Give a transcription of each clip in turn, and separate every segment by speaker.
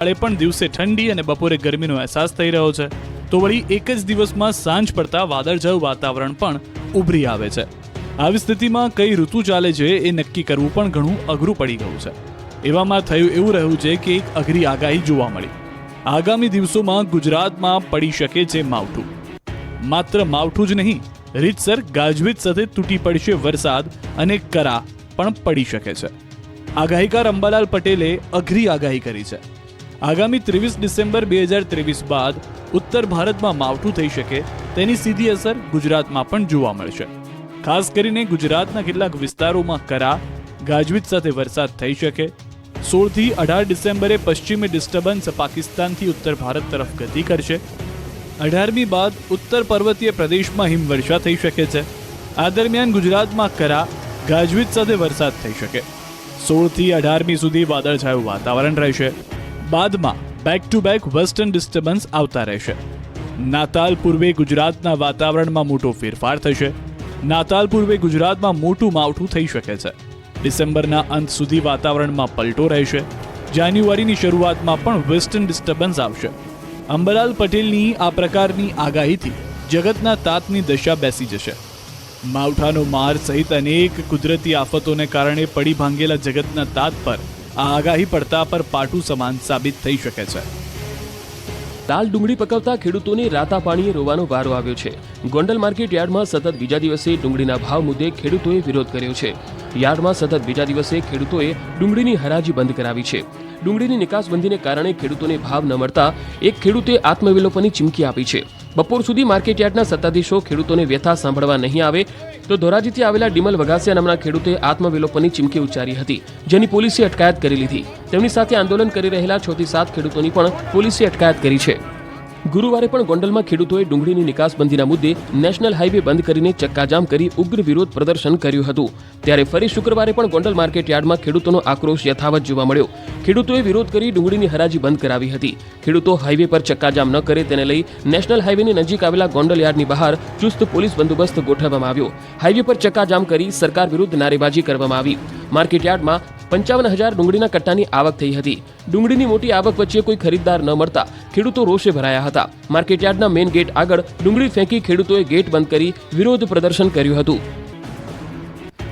Speaker 1: કાળે પણ દિવસે ઠંડી અને બપોરે ગરમીનો અહેસાસ થઈ રહ્યો છે. તો વળી એક જ દિવસમાં સાંજ પડતા વાદળછાયું વાતાવરણ પણ ઉભરી આવે છે. આવી સ્થિતિમાં કઈ ઋતુ ચાલે છે એ નક્કી કરવું પણ ઘણું અઘરું પડી ગયું છે. એવામાં થયું એવું રહ્યું છે કે એક અઘરી આગાહી જોવા મળી. આગામી દિવસોમાં ગુજરાતમાં પડી શકે છે માવઠું. માત્ર માવઠું જ નહીં, રીતસર ગાજવીજ સાથે તૂટી પડશે વરસાદ અને કરા પણ પડી શકે છે. આગાહીકાર અંબાલાલ પટેલે અઘરી આગાહી કરી છે. આગામી ત્રેવીસ ડિસેમ્બર બે હજાર ત્રેવીસ બાદ ઉત્તર ભારતમાં માવઠું થઈ શકે તેની સીધી અસર ગુજરાતમાં પણ જોવા મળશે. ખાસ કરીને ગુજરાતના કેટલાક વિસ્તારોમાં કરા, ગાજવીજ સાથે વરસાદ થઈ શકે. સોળથી અઢાર ડિસેમ્બરે પશ્ચિમી ડિસ્ટર્બન્સ પાકિસ્તાનથી ઉત્તર ભારત તરફ ગતિ કરશે. અઢારમી બાદ ઉત્તર પર્વતીય પ્રદેશમાં હિમવર્ષા થઈ શકે છે. આ દરમિયાન ગુજરાતમાં કરા, ગાજવીજ સાથે વરસાદ થઈ શકે. સોળથી અઢારમી સુધી વાદળછાયું વાતાવરણ રહેશે. બાદમાં back to back western disturbance આવતા રહેશે. નાતાલ પૂર્વે ગુજરાતના વાતાવરણમાં મોટો ફેરફાર થશે. નાતાલ પૂર્વે ગુજરાતમાં મોટું માવઠું થઈ શકે છે. ડિસેમ્બરના અંત સુધી વાતાવરણમાં પલટો રહેશે. જાન્યુઆરીની શરૂઆતમાં પણ વેસ્ટર્ન ડિસ્ટર્બન્સ આવશે. અંબલાલ પટેલની આ પ્રકારની આગાહીથી જગતના તાતની દશા બેસી જશે. માવઠાનો માર સહિત અનેક કુદરતી આફતોને કારણે પડી ભાંગેલા જગતના તાત પર આ આગાહી પડતા પર પાટું સમાન સાબિત થઈ શકે છે.
Speaker 2: લાલ ડુંગળી પકવતા ખેડૂતોને રાતા પાણીએ રોવાનો વારો આવ્યો છે. ગોંડલ માર્કેટ યાર્ડમાં સતત બીજા દિવસે ડુંગળીના ભાવ મુદ્દે ખેડૂતોએ વિરોધ કર્યો છે. યાર્ડમાં સતત બીજા દિવસે ખેડૂતોએ ડુંગળીની હરાજી બંધ કરાવી છે. ડુંગળીની નિકાસબંધીને કારણે ખેડૂતોને ભાવ ન મળતા એક ખેડૂતે આત્મવિલોપનની ચીમકી આપી છે. બપોર સુધી માર્કેટયાર્ડના સત્તાધીશો ખેડૂતોને વ્યથા સાંભળવા નહીં આવે તો ધોરાજીથી આવેલા ડિમલ વગાસિયા નામના ખેડૂતે આત્મવિલોપનની ચીમકી ઉચ્ચારી હતી, જેની પોલીસે અટકાયત કરી લીધી. તેમની સાથે આંદોલન કરી રહેલા છ થી સાત ખેડૂતોની પણ પોલીસે અટકાયત કરી છે. ગુરુવારે પણ ગોંડલમાં ખેડૂતોએ ડુંગળીની નિકાસબંધીના મુદ્દે નેશનલ હાઈવે બંધ કરીને ચક્કાજામ કરી ઉગ્ર વિરોધ પ્રદર્શન કર્યું હતું. ત્યારે ફરી શુક્રવારે પણ ગોંડલ માર્કેટ યાર્ડમાં ખેડૂતોનો આક્રોશ યથાવત જોવા મળ્યો. ખેડૂતોએ વિરોધ કરી ડુંગળીની હરાજી બંધ કરાવી હતી. ખેડૂતો હાઈવે પર ચક્કાજામ ન કરે તેને લઈ નેશનલ હાઈવેની નજીક આવેલા ગોંડલ યાર્ડની બહાર ચુસ્ત પોલીસ બંદોબસ્ત ગોઠવવામાં આવ્યો. હાઈવે પર ચક્કાજામ કરી સરકાર વિરુદ્ધ નારેબાજી કરવામાં આવી. માર્કેટ યાર્ડમાં પંચાવન હજાર ડુંગળીના કટ્ટાની આવક થઈ હતી. ડુંગળીની મોટી આવક વચ્ચે કોઈ ખરીદદાર ન મળતા ખેડૂતો રોષે ભરાયા હતા. માર્કેટયાર્ડના મેઇન ગેટ આગળ ડુંગળી ફેંકી ખેડૂતોએ ગેટ બંધ કરી વિરોધ પ્રદર્શન કર્યું હતું.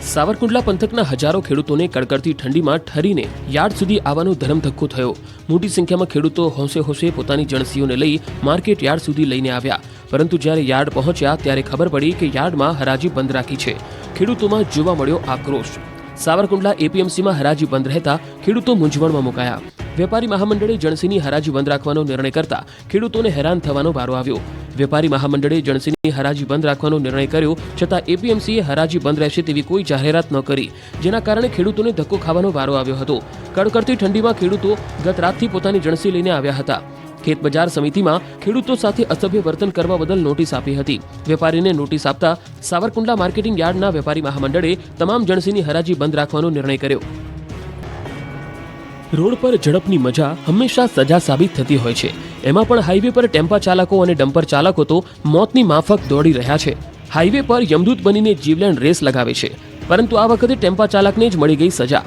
Speaker 2: સાવરકુંડલા પંથકના હજારો ખેડૂતોને કડકડતી ઠંડીમાં ઠરીને યાર્ડ સુધી આવવાનો ધરમધક્કો થયો. મોટી સંખ્યામાં ખેડૂતો હોંશે હોંશે પોતાની જણસીઓને લઈ માર્કેટ યાર્ડ સુધી લઈને આવ્યા. પરંતુ જ્યારે યાર્ડ પહોંચ્યા ત્યારે ખબર પડી કે યાર્ડમાં હરાજી બંધ રાખી છે. ખેડૂતોમાં જોવા મળ્યો આક્રોશ. સાવરકુંડલા એપીએમસીમાં હરાજી બંધ રહેતા ખેડૂતો મૂંઝવણમાં મુકાયા. વેપારી મહામંડળે જણસીની હરાજી બંધ રાખવાનો નિર્ણય કરતા ખેડૂતોને હેરાન થવાનો વારો આવ્યો. વેપારી મહામંડળે જણસીની હરાજી બંધ રાખવાનો નિર્ણય કર્યો, છતાં એપીએમસીએ હરાજી બંધ રહેશે તેવી કોઈ જાહેરાત ન કરી, જેના કારણે ખેડૂતોને ધક્કો ખાવાનો વારો આવ્યો હતો. કડકડતી ઠંડીમાં ખેડૂતો ગત રાતથી પોતાની જણસી લઈને આવ્યા હતા. ખેત બજાર સમિતિમાં ખેડૂતો સાથે અસભ્ય વર્તન કરવા બદલ નોટિસ આપી હતી. વેપારીને નોટિસ આપતા સાવરકુંડલા માર્કેટિંગ યાર્ડના વેપારી મહામંડળે તમામ જણસીની હરાજી બંધ રાખવાનો નિર્ણય કર્યો. રોડ પર ઝડપની મજા હંમેશા સજા સાબિત થતી હોય છે. એમાં પણ હાઈવે પર ટેમ્પા ચાલકો અને ડમ્પર ચાલકો તો મોતની માફક દોડી રહ્યા છે. હાઈવે પર યમદૂત બનીને જીવલેણ રેસ લગાવે છે. પરંતુ આ વખતે ટેમ્પા ચાલકને જ મળી ગઈ સજા.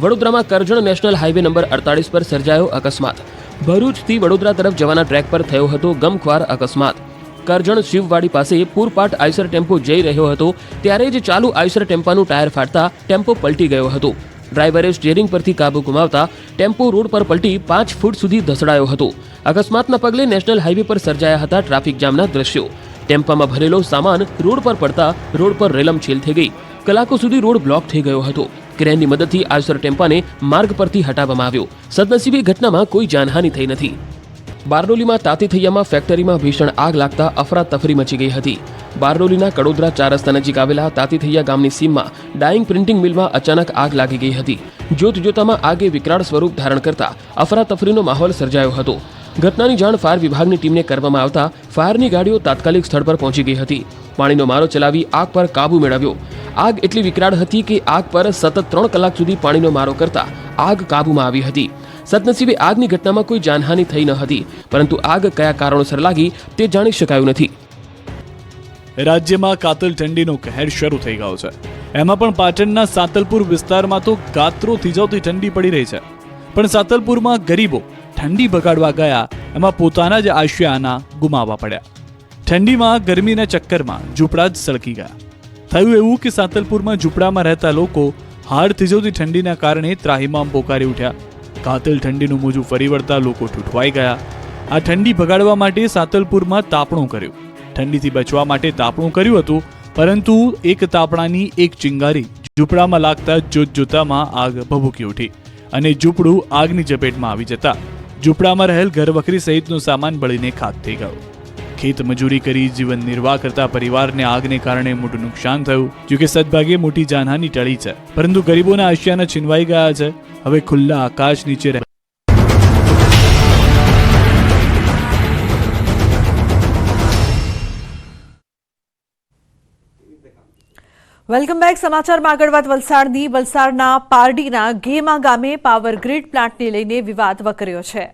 Speaker 2: વડોદરામાં કરજણ નેશનલ હાઈવે નંબર અડતાલીસ પર સર્જાયો અકસ્માત. ભરૂચથી વડોદરા તરફ જવાના ટ્રેક પર થયો હતો ગમખ્વાર અકસ્માત. કરજણ શિવવાડી પાસે પૂરપાટ આઈસર ટેમ્પો જઈ રહ્યો હતો, ત્યારે જ ચાલુ આઈસર ટેમ્પાનું ટાયર ફાટતા ટેમ્પો પલટી ગયો હતો. ડ્રાઈવરે સ્ટીયરિંગ પરથી કાબુ ગુમાવતા ટેમ્પો રોડ પર પલટી પાંચ ફૂટ સુધી ધસડાયો હતો. અકસ્માતના પગલે નેશનલ હાઈવે પર સર્જાયા હતા ટ્રાફિક જામના દ્રશ્યો. ટેમ્પામાં ભરેલો સામાન રોડ પર પડતા રોડ પર રેલમછેલ થઈ ગઈ. કલાકો સુધી રોડ બ્લોક થઈ ગયો હતો. ક્રેનની મદદથી આઈસર ટેમ્પાને માર્ગ પરથી હટાવવામાં આવ્યો. સદનસીબે ઘટનામાં કોઈ જાનહાનિ થઈ નથી. બારડોલીમાં તાતીથૈયામાં ફેક્ટરીમાં ભીષણ આગ લાગતા અફરાતફરી મચી ગઈ હતી. બારડોલીના કડોદરા ચાર રસ્તા નજીક આવેલા તાતીથૈયા ગામની સીમમાં ડાઇંગ પ્રિન્ટિંગ મિલમાં અચાનક આગ લાગી ગઈ હતી. જોત જોતામાં આગે વિકરાળ સ્વરૂપ ધારણ કરતા અફરાતફરીનો માહોલ સર્જાયો હતો. ઘટનાની જાણ ફાયર વિભાગની ટીમને કરવામાં આવતા ફાયરની ગાડીઓ તાત્કાલિક સ્થળ પર પહોંચી ગઈ હતી. પાણીનો મારો ચલાવી આગ પર કાબુ મેળવ્યો. આગ એટલી વિકરાળ હતી કે આગ પર સતત ત્રણ કલાક સુધી પાણીનો મારો કરતા આગ કાબૂમાં આવી હતી. સદનસીબે આગની ઘટનામાં કોઈ જાનહાનિ થઈ ન હતી, પરંતુ આગ કયા કારણોસર લાગી તે જાણી શકાયું નથી.
Speaker 1: રાજ્યમાં કાતલ ઠંડીનો કહેર શરૂ થઈ ગયો છે. એમાં પણ પાટણના સાતલપુર વિસ્તારમાં તો ગાત્રો થીજાવતી ઠંડી પડી રહી છે. પણ સાતલપુરમાં ગરીબો ઠંડી બગાડવા ગયા, એમાં પોતાના જ આશિયાના ગુમાવવા પડ્યા. ઠંડીમાં, ગરમીના ચક્કરમાં ઝૂંપડા જ સળકી ગયા. થયું એવું કે સાંતલપુરમાં ઝૂંપડામાં રહેતા લોકો હાડ થીજવતી ઠંડીના કારણે ત્રાહીમામ પોકારી ઉઠ્યા. કાતલ ઠંડીનું મોજું ફરી વળતા લોકો ઠૂઠવાઈ ગયા. આ ઠંડી ભગાડવા માટે સાંતલપુરમાં તાપણું કર્યું. ઠંડીથી બચવા માટે તાપણું કર્યું હતું, પરંતુ એક તાપણાની એક ચિંગારી ઝૂંપડામાં લાગતા જોત જોતામાં આગ ભભૂકી ઉઠી અને ઝૂંપડું આગની ઝપેટમાં આવી જતા. ઝૂંપડામાં રહેલ ઘરવખરી સહિતનો સામાન બળીને ખાક થઈ ગયો. ખેત મજૂરી કરી જીવન નિર્વાહ કરતા પરિવારને આગને કારણે મોટું નુકસાન થયું જોકે સદભાગે મોટી જાનહાની ટળી છે. પરંતુ ગરીબોના આશિયાના છીનવાઈ ગયા છે. હવે ખુલ્લા આકાશ નીચે
Speaker 3: વેલકમ બેક. સમાચારમાં આગળ વાત વલસાડની. વલસાડના પારડીના ઘેમા ગામે પાવર ગ્રીડ પ્લાન્ટને લઈને વિવાદ વકર્યો છે.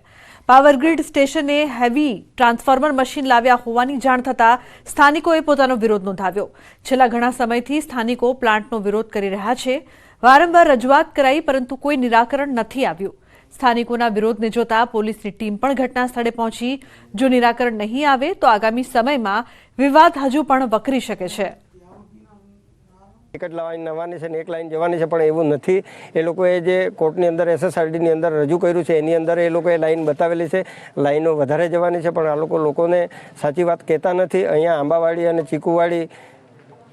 Speaker 3: પાવર ગ્રીડ સ્ટેશને હેવી ટ્રાન્સફોર્મર મશીન લાવ્યા હોવાની જાણ થતાં સ્થાનિકોએ પોતાનો વિરોધ નોંધાવ્યો. છેલ્લા ઘણા સમયથી સ્થાનિકો પ્લાન્ટનો વિરોધ કરી રહ્યા છે. વારંવાર રજૂઆત કરાઈ, પરંતુ કોઈ નિરાકરણ નથી આવ્યું. સ્થાનિકોના વિરોધને જોતા પોલીસની ટીમ પણ ઘટના સ્થળે પહોંચી. જો નિરાકરણ નહીં આવે, તો આગામી સમયમાં વિવાદ હજુ પણ વકરી શકે છે.
Speaker 4: એક લાવવાની નવાની છે ને એક લાઈન જવાની છે, પણ એવું નથી. એ લોકોએ જે કોર્ટની અંદર, એસએસઆરડીની અંદર રજૂ કર્યું છે, એની અંદર એ લોકોએ લાઈન બતાવેલી છે. લાઈનો વધારે જવાની છે, પણ આ લોકો લોકોને સાચી વાત કહેતા નથી. અહીંયા આંબાવાડી અને ચીકુવાડી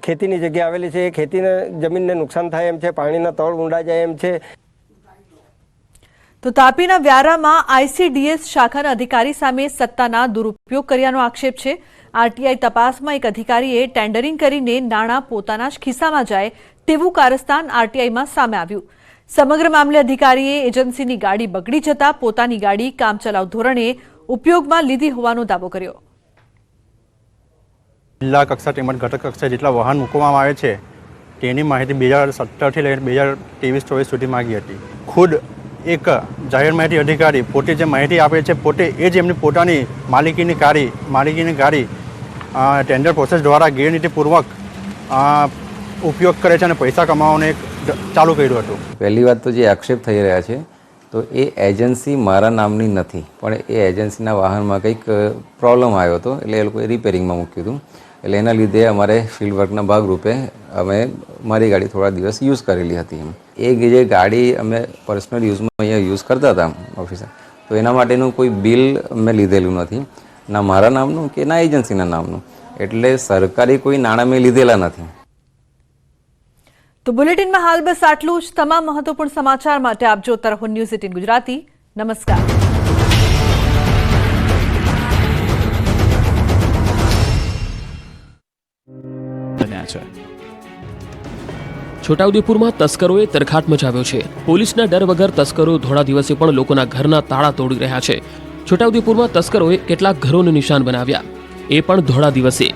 Speaker 4: ખેતીની જગ્યા આવેલી છે. એ ખેતીને, જમીનને નુકસાન થાય એમ છે, પાણીના તળ ઊંડા જાય એમ છે.
Speaker 3: તો તાપીના વ્યારામાં આઈસીડીએસ શાખાના અધિકારી સામે સત્તાના દુરુપયોગ કર્યાનો આક્ષેપ છે. આરટીઆઈ તપાસમાં એક અધિકારીએ ટેન્ડરિંગ કરીને નાણાં પોતાના જ ખિસ્સામાં જાય તેવું કારસ્તાન આરટીઆઈમાં સામે આવ્યું. સમગ્ર મામલે અધિકારીએ એજન્સીની ગાડી બગડી જતા પોતાની ગાડી કામચલાઉ ધોરણે ઉપયોગમાં લીધી હોવાનો દાવો કર્યો.
Speaker 5: જિલ્લા કક્ષા તેમજ ઘટક કક્ષાએ જેટલા વાહન મૂકવામાં આવે છે તેની માહિતી બે હજાર સત્તરથી લઈને બે હજાર ત્રેવીસ ચોવીસ સુધી માગી હતી. ખુદ એક જાહેર માહિતી અધિકારી પોતે જે માહિતી આપે છે પોતે એ જ એમની પોતાની માલિકીની ગાડી માલિકીની ગાડી ટેન્ડર પ્રોસેસ દ્વારા ગેરનીતિપૂર્વક અ, ઉપયોગ કરે છે અને પૈસા કમાવાનું એક ચાલુ કર્યું હતું.
Speaker 6: પહેલી વાત તો જે આક્ષેપ થઈ રહ્યા છે તો એ એજન્સી મારા નામની નથી પણ એ એજન્સીના વાહનમાં કંઈક પ્રોબ્લેમ આવ્યો હતો એટલે એ લોકોએ રિપેરિંગમાં મૂક્યું હતું. એટલે એના લીધે અમારે ફિલ્ડ વર્કના ભાગરૂપે અમે મારી ગાડી થોડા દિવસ યુઝ કરેલી હતી એમ. એ જે ગાડી અમે પર્સનલ યુઝમાં અહીંયા યુઝ કરતા હતા ઓફિસે તો એના માટેનું કોઈ બિલ મેં લીધેલું નથી. ના મારા નામનું કે ના એજન્સીના નામનું. એટલે સરકારી કોઈ નાણાં મેં લીધેલા નથી.
Speaker 3: તો બુલેટિનમાં હાલ બસ આટલું જ. તમામ મહત્વપૂર્ણ સમાચાર માટે આપ જોતા રહો ન્યૂઝ એટીન ગુજરાતી. નમસ્કાર.
Speaker 2: છોટાઉદેપુરમાં તસ્કરોએ તરખાટ મચાવ્યો છે. પોલીસના ડર વગર તસ્કરો ધોળા દિવસે પણ લોકોના ઘરના તાળા તોડી રહ્યા છે. છોટાઉદેપુરમાં તસ્કરોએ કેટલાક ઘરોને નિશાન બનાવ્યા. એ પણ ધોળા દિવસે.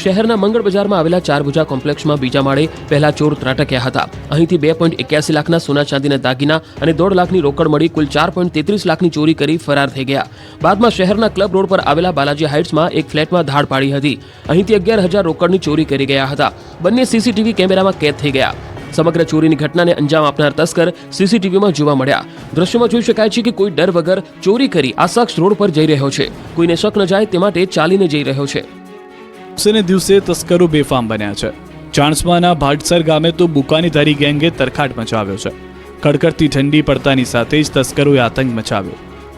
Speaker 2: શહેરના મંગળ બજારમાં આવેલા ચારભુજા કોમ્પ્લેક્ષમાં બીજા માળે પહેલા ચોર ત્રાટક્યા હતા. અહીંથી બે પોઈન્ટ એક્યાસી લાખના સોના ચાંદીના દાગીના અને દોઢ લાખની રોકડ મળી કુલ ચાર પોઈન્ટ તેત્રીસ લાખની ચોરી કરી ફરાર થઈ ગયા. બાદમાં શહેરના ક્લબ રોડ પર આવેલા બાલાજી હાઇટ્સમાં એક ફ્લેટમાં ધાડ પાડી હતી. અહીંથી અગિયાર હજાર રોકડની ચોરી કરી ગયા હતા. બંને સીસીટીવી કેમેરામાં કેદ થઈ ગયા. સમગ્ર ચોરીની ઘટનાને અંજામ આપનાર તસ્કર સીસીટીવીમાં જોવા મળ્યા. દ્રશ્યમાં જોઈ શકાય છે કે કોઈ ડર વગર ચોરી કરી આ શખ્સ રોડ પર જઈ રહ્યો છે. કોઈને શક ન જાય તે માટે ચાલીને જઈ રહ્યો છે.
Speaker 1: દિવસે દિવસે તસ્કરો બેફામ બન્યા છે. ચાણસ્માના ભાટસર ગામે તો બુકાનીધારી ગેંગે તરખાટ મચાવ્યો છે. કડકડતી ઠંડી પડતાની સાથે જ તસ્કરોએ આતંક મચાવ્યો.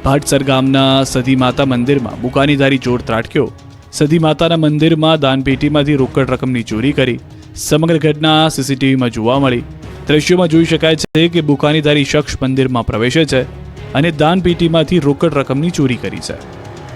Speaker 1: ભાટસર ગામના સધી માતા મંદિરમાં બુકાનીધારી ચોર ત્રાટક્યો. સધી માતાના મંદિરમાં દાનપેટીમાંથી રોકડ રકમની ચોરી કરી સમગ્ર ઘટના સીસીટીવીમાં જોવા મળી. દ્રશ્યોમાં જોઈ શકાય છે કે બુકાનીધારી શખ્સ મંદિરમાં પ્રવેશે છે અને દાનપેટીમાંથી રોકડ રકમની ચોરી કરી છે.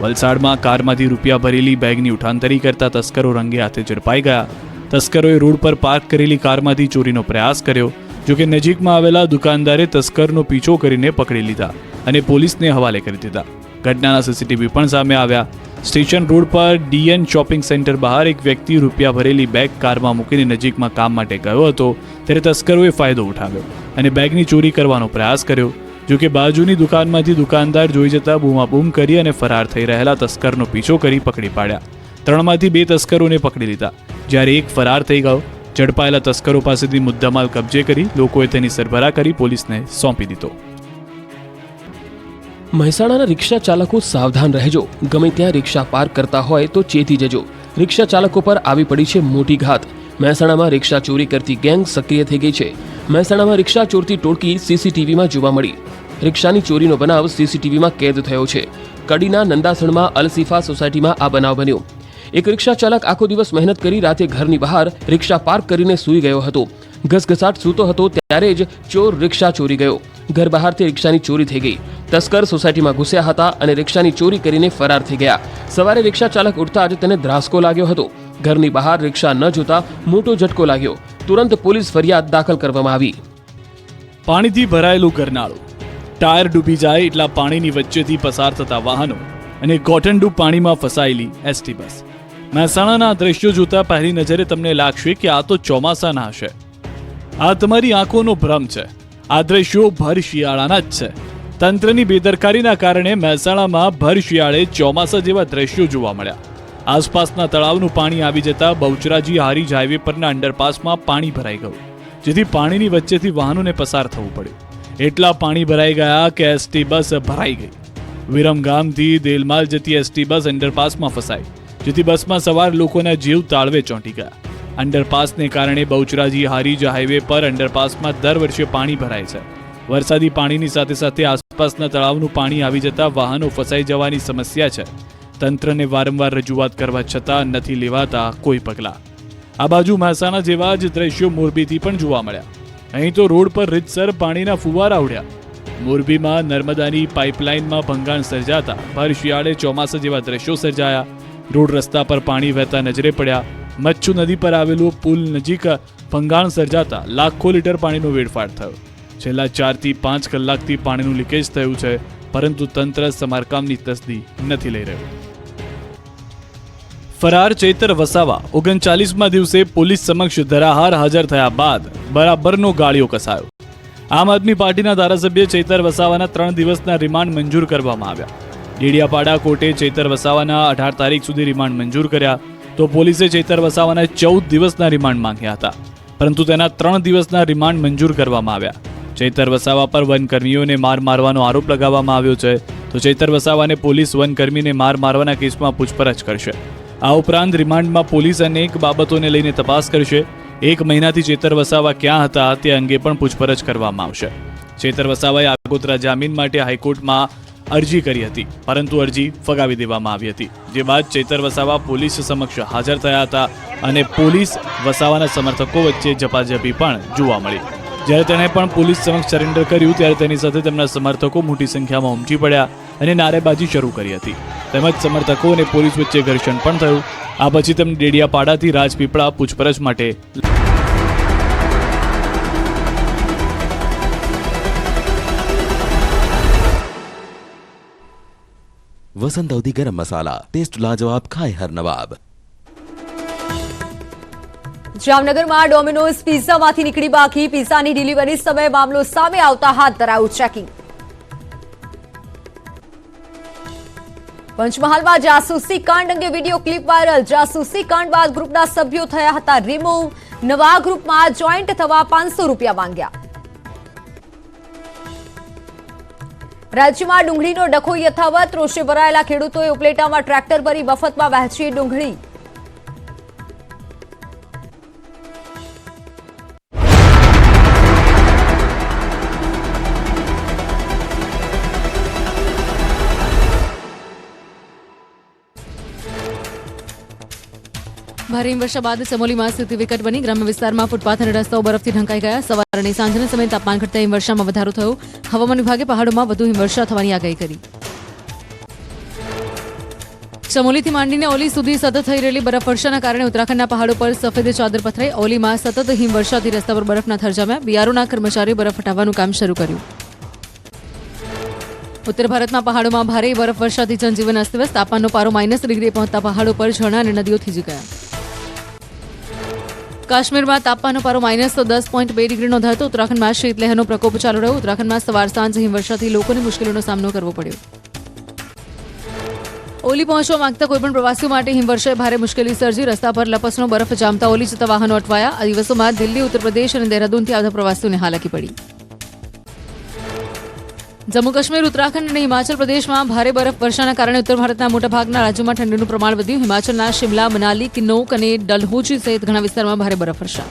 Speaker 1: વલસાડમાં કારમાંથી રૂપિયા ભરેલી બેગની ઉઠાંતરી કરતા તસ્કરો રંગે હાથે ઝડપાઈ ગયા. તસ્કરોએ રોડ પર પાર્ક કરેલી કારમાંથી ચોરીનો પ્રયાસ કર્યો જોકે નજીકમાં આવેલા દુકાનદારે તસ્કરનો પીછો કરીને પકડી લીધા અને પોલીસને હવાલે કરી દીધા. ઘટનાના સીસીટીવી પણ સામે આવ્યા. સ્ટેશન રોડ પર ડીએન શોપિંગ સેન્ટર બહાર એક વ્યક્તિ રૂપિયા ભરેલી બેગ કારમાં મૂકીને નજીકમાં કામ માટે ગયો હતો, ત્યારે તસ્કરોએ ફાયદો ઉઠાવ્યો અને બેગની ચોરી કરવાનો પ્રયાસ કર્યો. જોકે બાજુની દુકાનમાંથી દુકાનદાર જોઈ જતા બૂમાબૂમ કરી અને ફરાર થઈ રહેલા તસ્કરનો પીછો કરી પકડી પાડ્યા. ત્રણમાંથી બે તસ્કરોને પકડી લીધા. જ્યારે એક ફરાર થઈ ગયો, ઝડપાયેલા તસ્કરો પાસેથી મુદ્દામાલ કબજે કરી લોકોએ તેની સરભરા કરી પોલીસને સોંપી દીધો.
Speaker 2: મહેસાણાના રિક્ષા ચાલકો સાવધાન રહેજો. ગમે ત્યાં રિક્ષા પાર્ક કરતા હોય તો ચેતી જજો. રિક્ષા ચાલકો પર આવી પડી છે મોટી ઘાત. મહેસાણામાં રિક્ષા ચોરી કરતી ગેંગ સક્રિય થઈ ગઈ છે. મહેસાણામાં રિક્ષા ચોરતી ટોળકી સીસીટીવીમાં જોવા મળી. રિક્ષાની ચોરીનો બનાવ સીસીટીવીમાં કેદ થયો છે. કડીના નંદાસણમાં અલસીફા સોસાયટીમાં આ બનાવ બન્યો. એક રિક્ષા ચાલક આખો દિવસ મહેનત કરી રાતે ઘરની બહાર રિક્ષા પાર્ક કરીને સૂઈ ગયો હતો. ઘસઘસાટ સૂતો હતો ત્યારે જ ચોર રિક્ષા ચોરી ગયો. ઘર બહારથી રિક્ષાની ચોરી થઈ ગઈ. તસ્કર સોસાયટીમાં ઘૂસ્યા હતા અને રિક્ષાની ચોરી કરીને ફરાર થઈ ગયા. સવારે રિક્ષા ચાલક ઉઠતા જ તેને ધ્રાસકો લાગ્યો હતો. ઘરની બહાર રિક્ષા ન જોતા મોટો ઝટકો લાગ્યો. તુરંત પોલીસ ફરિયાદ દાખલ કરવામાં આવી.
Speaker 1: પાણીથી ભરાયેલું ગરનાળું. ટાયર ડૂબી જાય એટલા પાણીની વચ્ચેથી પસાર થતા વાહનો અને ગોઠણડૂબ પાણીમાં ફસાયેલી એસટી બસ. મહેસાણાના દ્રશ્યો જોતા પહેલી નજરે તમને લાગશે કે આ તો ચોમાસાના હશે. આ તમારી આંખોનો ભ્રમ છે. આ દ્રશ્યો ભર શિયાળાના જ છે. તંત્રની બેદરકારીના કારણે મહેસાણામાં ભર શિયાળે ચોમાસા જેવા દ્રશ્યો જોવા મળ્યા. આસપાસના તળાવનું પાણી આવી જતા બહુચરાજી હારીજ હાઈવે પરના અંડરપાસમાં પાણી ભરાઈ ગયું, જેથી પાણીની વચ્ચેથી વાહનોને પસાર થવું પડ્યું. એટલા પાણી ભરાઈ ગયા કે એસટી બસ ભરાઈ ગઈ. વિરમગામથી દેલમાલ જતી એસટી બસ અંડરપાસમાં ફસાઈ, જેથી બસમાં સવાર લોકોના જીવ તાળવે ચોંટી ગયા. અંડરપાસને કારણે બહુચરાજી હારીજ હાઈવે પર અંડરપાસમાં દર વર્ષે પાણી ભરાય છે. વરસાદી પાણીની સાથે સાથે આસપાસના તળાવનું પાણી આવી જતા વાહનો ફસાઈ જવાની સમસ્યા છે. તંત્રને વારંવાર રજૂઆત કરવા છતાં નથી લેવાતા કોઈ પગલાં. આ બાજુ મહેસાણા જેવા જ દ્રશ્યો મોરબીથી પણ જોવા મળ્યા. અહીં તો રોડ પર રીતસર પાણીના ફુવારા ઉડ્યા. મોરબીમાં નર્મદાની પાઇપલાઇનમાં ભંગાણ સર્જાતા ભર શિયાળે ચોમાસા જેવા દ્રશ્યો સર્જાયા. રોડ રસ્તા પર પાણી વહેતા નજરે પડ્યા. મચ્છુ નદી પર આવેલું પુલ નજીક ભંગાણ સર્જાતા લાખો લીટર પાણીનો વેડફાટ થયો. છેલ્લા ચારથી પાંચ કલાકથી પાણીનું લીકેજ થયું છે, પરંતુ તંત્ર સમારકામની તસ્દી નથી લઈ રહ્યું. ફરાર ચેતર વસાવા ઓગણચાલીસમાં દિવસે પોલીસ સમક્ષ ધરાહાર હાજર થયા બાદ બરાબરનો ગાળિયો કસાયો. આમ આદમી પાર્ટીના ધારાસભ્ય ચેતર વસાવાના ત્રણ દિવસના રિમાન્ડ મંજૂર કરવામાં આવ્યા. ડેડિયાપાડા કોર્ટે ચેતર વસાવાના અઢાર તારીખ સુધી રિમાન્ડ મંજૂર કર્યા. તો પોલીસે ચેતર વસાવાને ચૌદ દિવસના રિમાન્ડ માંગ્યા હતા. પરંતુ તેના ત્રણ દિવસના રિમાન્ડ મંજૂર કરવામાં આવ્યા. ચેતર વસાવા પર વનકર્મીઓને માર મારવાનો આરોપ લગાવવામાં આવ્યો છે, તો ચેતર વસાવાને પોલીસ વનકર્મીને માર મારવાના કેસમાં પૂછપરછ કરશે. આ ઉપરાંત રિમાન્ડમાં પોલીસ અનેક બાબતોને લઈને તપાસ કરશે. એક મહિનાથી ચેતર વસાવા ક્યાં હતા તે અંગે પણ પૂછપરછ કરવામાં આવશે. ચેતર વસાવાએ આગોતરા જામીન માટે હાઈકોર્ટમાં અરજી કરી હતી, પરંતુ અરજી ફગાવી દેવામાં આવી હતી, જે બાદ ચેતર વસાવા પોલીસ સમક્ષ હાજર થયા હતા અને પોલીસ વસાવાના સમર્થકો વચ્ચે ઝપાઝપી પણ જોવા મળી. જ્યારે તેણે પણ પોલીસ સમક્ષ સરેન્ડર કર્યું, ત્યારે તેની સાથે તેમના સમર્થકો મોટી સંખ્યામાં ઉમટી પડ્યા અને નારેબાજી શરૂ કરી હતી. તેમજ સમર્થકો અને પોલીસ વચ્ચે ઘર્ષણ પણ થયું. આ પછી તેમને ડેડિયાપાડાથી રાજપીપળા પૂછપરછ માટે
Speaker 7: વસંત અવધી ગરમ મસાલા ટેસ્ટ લાજવાબ ખાય હર નવાબ
Speaker 8: જામનગરમાં ડોમિનોઝ પિઝામાંથી નીકળી બાકી. પિઝાની ડિલિવરી સમયે મામલો સામે આવતા હાથ ધરાયું ચેકિંગ. પંચમહાલમાં જાસૂસી કાંડ અંગે વીડિયો ક્લિપ વાયરલ. જાસૂસી કાંડ બાદ ગ્રુપના સભ્યો થયા હતા રિમૂવ. નવા ગ્રુપમાં જોઈન્ટ થવા પાંચસો રૂપિયા માંગ્યા. રાજ્યમાં ડુંગળીનો ડખો યથાવત રોષે ભરાયેલા ખેડૂતોએ ઉપલેટામાં ટ્રેક્ટર ભરી મફતમાં વહેંચી ડુંગળી.
Speaker 9: ભારે હિમવર્ષા બાદ ચમોલીમાં સ્થિતિ વિકટ બની. ગ્રામ્ય વિસ્તારમાં ફૂટપાથ અને રસ્તાઓ બરફથી ઢંકાઈ ગયા. સવાર અને સાંજના સમયે તાપમાન ઘટતા હિમવર્ષામાં વધારો થયો. હવામાન વિભાગે પહાડોમાં વધુ હિમવર્ષા થવાની આગાહી કરી. ચમોલીથી માંડીને ઓલી સુધી સતત થઈ રહેલી બરફવર્ષાના કારણે ઉત્તરાખંડના પહાડો પર સફેદ ચાદર પથરાઈ ઓલીમાં સતત હિમવર્ષાથી રસ્તા પર બરફના થર જામ્યા. બિયારોના કર્મચારીઓ બરફ હટાવવાનું કામ શરૂ કર્યું. ઉત્તર ભારતના પહાડોમાં ભારે બરફવર્ષાથી જનજીવન અસ્તવ્યસ્ત. તાપમાનનો પારો માઇનસ ડિગ્રીએ પહોંચતા પહાડો પર ઝરણા અને નદીઓ થીજી ગયા. કાશ્મીરમાં તાપમાનનો પારો માઇનસ દસ પોઈન્ટ બે ડિગ્રી નોંધાયો ઉત્તરાખંડમાં શીતલહેરનો પ્રકોપ ચાલુ રહ્યો. ઉત્તરાખંડમાં સવાર સાંજ હિમવર્ષાથી લોકોને મુશ્કેલીનો સામનો કરવો પડ્યો. ઓલી પહોંચવા માંગતા કોઈપણ પ્રવાસીઓ માટે હિમવર્ષાએ ભારે મુશ્કેલી સર્જી. રસ્તા પર લપસનો બરફ જામતા ઓલી જતા વાહનો અટવાયા. આ દિવસોમાં દિલ્હી ઉત્તર પ્રદેશ અને દહેરાદૂનથી આવતા પ્રવાસીઓને હાલાકી પડી.
Speaker 10: જમ્મુ કાશ્મીર ઉત્તરાખંડ અને હિમાચલ પ્રદેશમાં ભારે બરફ વર્ષાના કારણે ઉત્તર ભારતના મોટાભાગના રાજ્યોમાં ઠંડીનું પ્રમાણ વધ્યું. હિમાચલના શિમલા, મનાલી કિન્નૌક અને ડલહોજી સહિત ઘણા વિસ્તારમાં ભારે બરફ વર્ષા.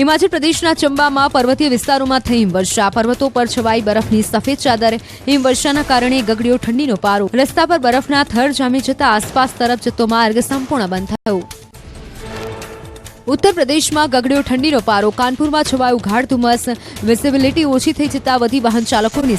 Speaker 10: હિમાચલ પ્રદેશના ચંબામાં પર્વતીય વિસ્તારોમાં થઈ હિમવર્ષા પર્વતો પર છવાઈ બરફની સફેદ ચાદર હિમવર્ષાના કારણે ગગડ્યો ઠંડીનો પારો. રસ્તા પર બરફના થર જામી જતા આસપાસ તરફ જતો માર્ગ સંપૂર્ણ બંધ થયો. ઉત્તર પ્રદેશમાં ગગડ્યો ઠંડીનો પારો. કાનપુરમાં છવાયું ગાઢ ધુમ્મસ. વિઝિબિલિટી ઓછી થઈ જતા વધી વાહન ચાલકોની